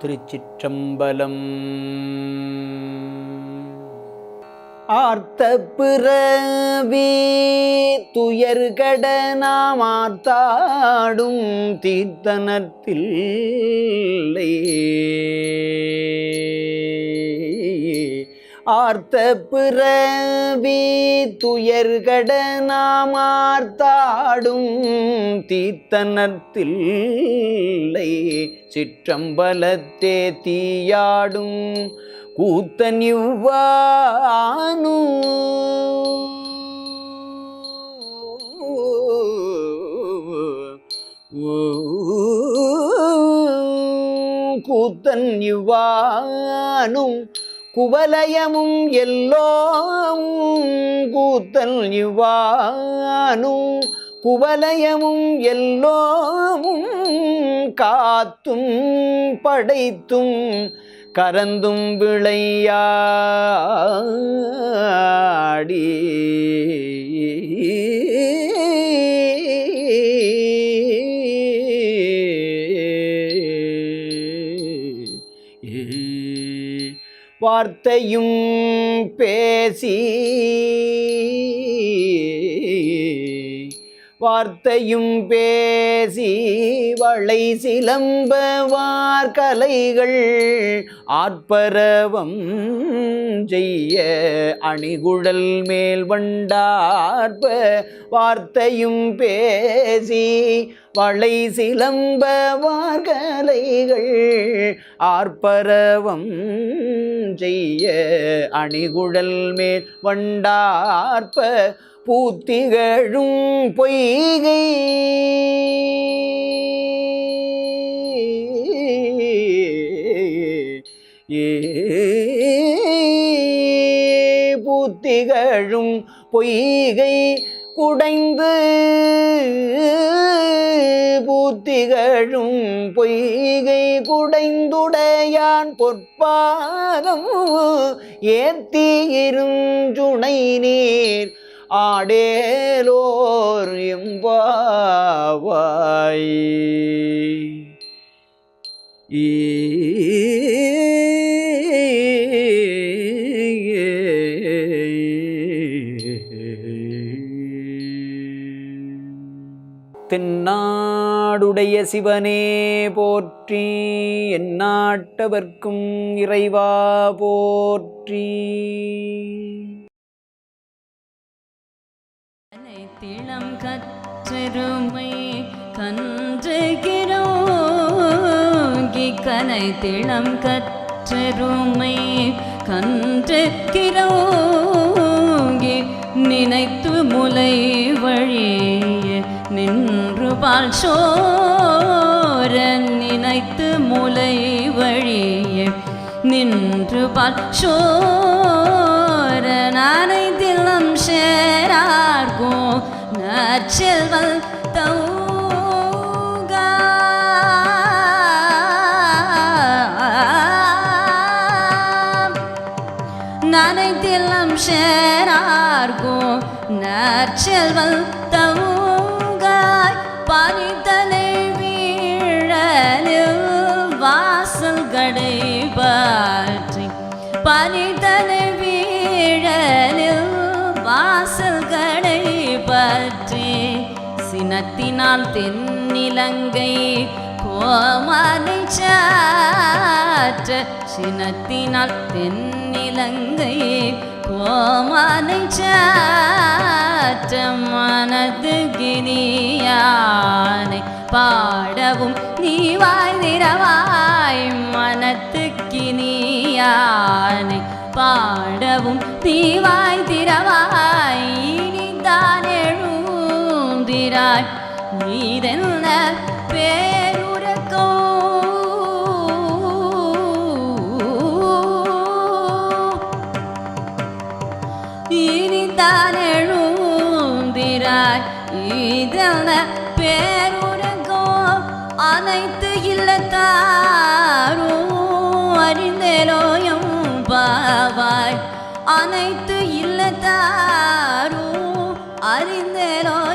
திருச்சிற்றம்பலம். ஆர்த்த பிறவி துயர்கட நாம் ஆர்த்தாடும் தீர்த்தனத்தில் ஆர்த்த பிறவி துயர்கட நாம் ஆர்த்தாடும் தீர்த்தனத்தில் சிற்றம்பலத்தே தீயாடும் கூத்தனிவ்வானு கூத்தன் இவ்வானும் குவலயமும் எல்லோம் கூத்தல் இவ்வானும் குவலயமும் எல்லோமும் காத்தும் படைத்தும் கரந்தும் விளையாடி. வார்த்தையும் பேசி வார்த்தையும் பேசி வளை சிலம்ப வார்கலைகள் ஆர்ப்பரவம் செய்ய அணிகுழல் மேல் வண்டார்ப வார்த்தையும் பேசி வளை சிலம்ப வார்கலைகள் ஆர்ப்பரவம் செய்ய அணிகுழல் மேல் வண்டார்ப்ப பூத்திகழும் பொய்கை. ஏ பூத்திகழும் பொய்கை குடைந்து பூத்திகழும் பொய்கை குடைந்துடையான் பொற்பாதம் ஏத்தியிருஞ்சுனை நீர் ஆடேலோர் எம்பாவாய். தென்னாடுடைய சிவனே போற்றி எந்நாட்டவர்க்கும் இறைவா போற்றி. திளம் கற்றெருமை கன்றுகிறோங்கி கலை திளம் கற்றெருமை கன்றுகிறோங்கி நினைத்து முலை வழியே நின்று பால் சோர நினைத்து முலை வழியே நின்று பால் சோர நானை நச்செல்வல் தௌகா நானை தில்லம் சேரார்கோ நற்செல்வல் தவுங்காய். பனித்தலை சினத்தினால் தென்னிலங்கை கோமனை சாற்ற சினத்தினால் தென்னிலங்கை கோமனை சாற்ற மனது கினியானை பாடவும் நீ வாய் மனத்து கினியானை பாடவும் நீ வாய் நீரென்ன பேருரக்கோ? இனிதான் எழுந்திராய் இதென்ன பேருரக்கோ? அனைத்து இல்லத்தாரும் அறிந்தேலோயம் பாவாய் அனைத்து இல்லத்தாரும் அறிந்தேலோயம்